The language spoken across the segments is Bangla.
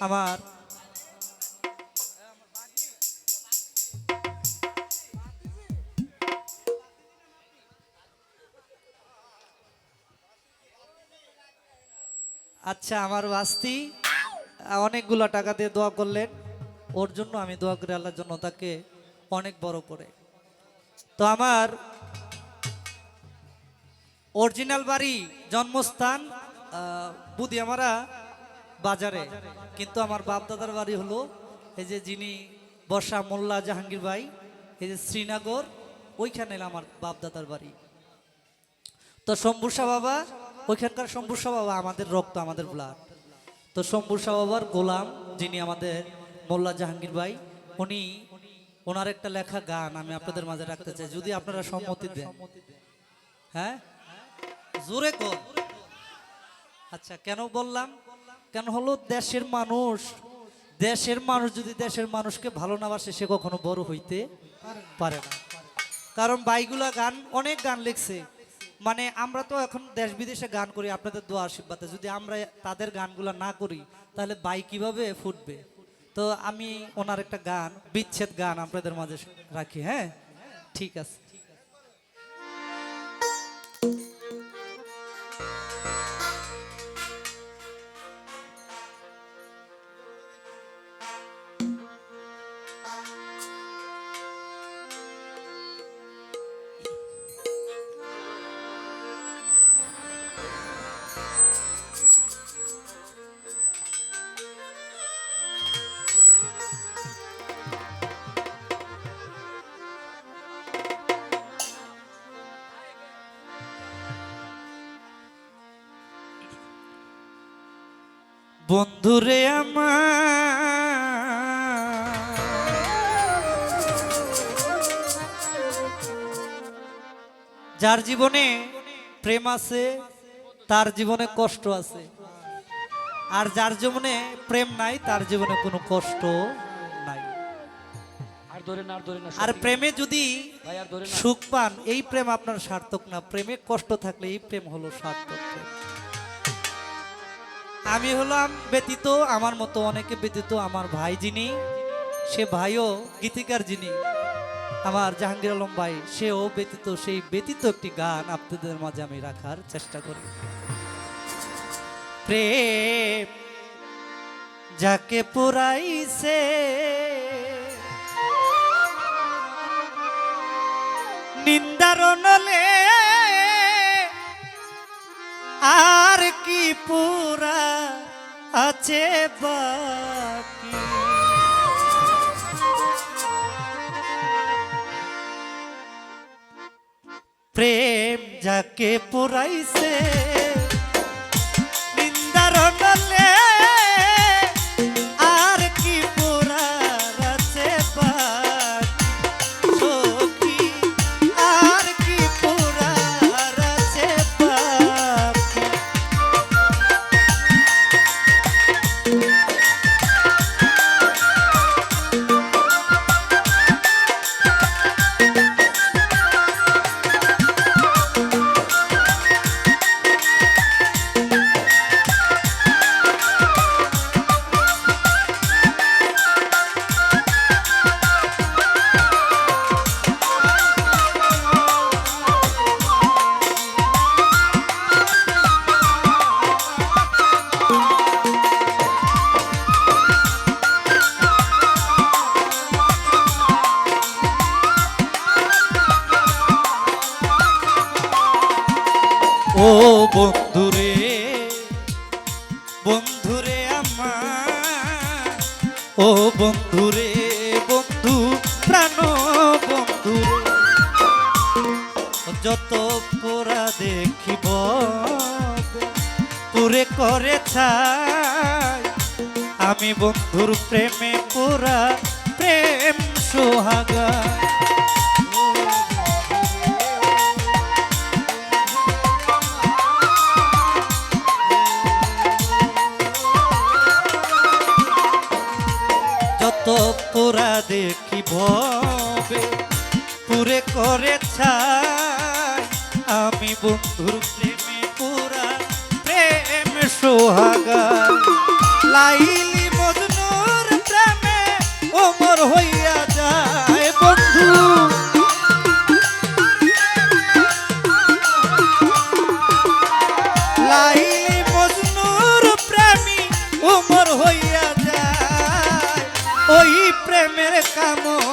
আমার আচ্ছা আমার বাস্তি অনেকগুলো টাকা দিয়ে দোয়া করলেন। ওর জন্য আমি দোয়া করি আল্লাহর জন্য তাকে অনেক বড় করে। তো আমার অরিজিনাল বাড়ি জন্মস্থান আহ, বুদিয়ামারা বাজারে। কিন্তু আমার বাপদাদার বাড়ি হলো এই যে যিনি বর্ষা মোল্লা জাহাঙ্গীর ভাই, এই যে শ্রীনগর, ওইখানে আমার বাপদাদার বাড়ি। তো শম্ভুষা বাবা, ওইখানকার শম্ভুষা বাবা আমাদের রক্ত, আমাদের ব্লাড তো শম্ভুষা বাবার গোলাম যিনি আমাদের মোল্লা জাহাঙ্গীর ভাই, উনি, ওনার একটা লেখা গান আমি আপনাদের মাঝে রাখতে চাই, যদি আপনারা সম্মতি দেন। হ্যাঁ? জোরে কর। আচ্ছা কেন বললাম? কেন হলো দেশের মানুষ দেশের মানুষ যদি দেশের মানুষকে ভালো না বাসে, সে কখনো বড় হইতে পারে না। কারণ বাইগুলা গান, অনেক গান লিখছে। মানে আমরা তো এখন দেশ বিদেশে গান করি, আপনাদের দোয়া আশীর্বাদে। যদি আমরা তাদের গানগুলা না করি, তাহলে বাই কীভাবে ফুটবে? তো আমি ওনার একটা গান, বিচ্ছেদ গান আপনাদের মাঝে রাখি হ্যাঁ? ঠিক আছে। বন্ধুরে আমার। যার জীবনে প্রেম আছে তার জীবনে কষ্ট আছে। আর যার জীবনে প্রেম নাই তার জীবনে কোনো কষ্ট নাই। আর প্রেমে যদি সুখ পান এই প্রেম আপনার সার্থক না। প্রেমে কষ্ট থাকলে এই প্রেম হলো সার্থক আমি হলাম ব্যতীত, আমার মতো অনেকে ব্যতীত আমার ভাই যিনি, সে ভাইও গীতিকার যিনি। আমার জাহাঙ্গীর আলম ভাই, সেও ব্যতীত, সেই ব্যতীত একটি গান আপনাদের মাঝে আমি রাখার চেষ্টা করি। প্রেম যাকে পুরাইছে নিন্দার পুরাইছে। নিন্দার নলে বন্ধুরে বন্ধুরে আমার। ও বন্ধুরে, বন্ধু, প্রাণ বন্ধুরে। যত পোড়া দেখিব, পুরে করে ছাই। আমি বন্ধুর প্রেমে পুরা প্রেম সোহাগা। বন্ধুর প্রেমে পুরা, প্রেম সোহাগা। লাইলি অমর হইয়া যায় বন্ধু। লাইলি মজনুর প্রেমী উমর হইয়া যায়। ওই প্রেমের কামনাই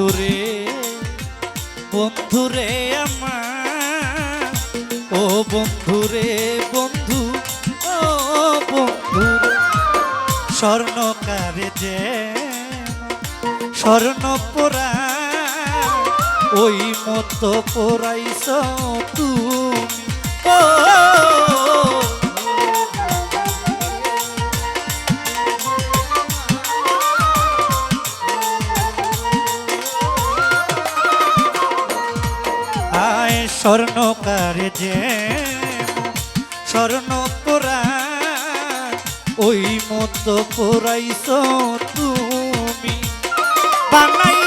বন্ধুরে বন্ধুরে আমার। ও বন্ধুরে, বন্ধু, ও বন্ধুরে স্বর্ণকারে যে, স্বর্ণ পোড়া, ওই মতো পোড়াইছ তুমি। স্বর্ণকারে যে স্বর্ণ পোড়া ওই মতো পোড়াইছ তুমি। বানাইয়া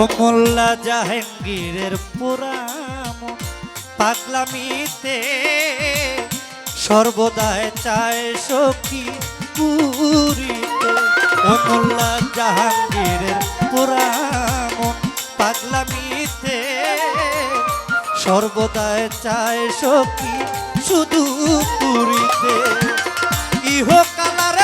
ও মোল্লা জাহাঙ্গীরের পুরাম পাগলামিতে সর্বদায় চায় সখী পুরীতে। ও মোল্লা জাহাঙ্গীরের পুরাম পাগলামিতে সর্বদায় চায় সখী শুধু পুরীতে। পরকাল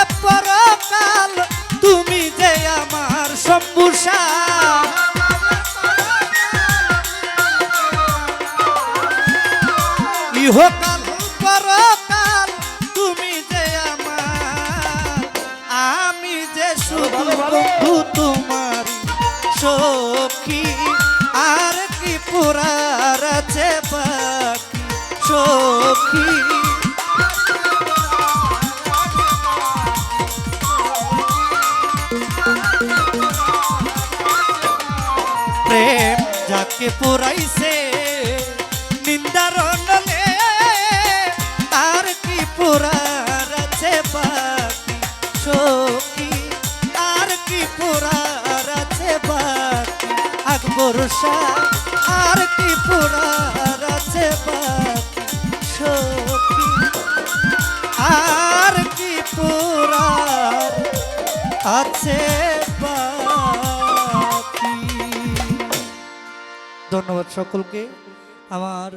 সখী। আর কি পুরার আছে বাকি সখী? প্রেম যাকে পুরাইছে নিন্দার তার কি পুরার শাহ আর কি পুরার আছে আর কি পুরার আছে ধন্যবাদ সকলকে। আমার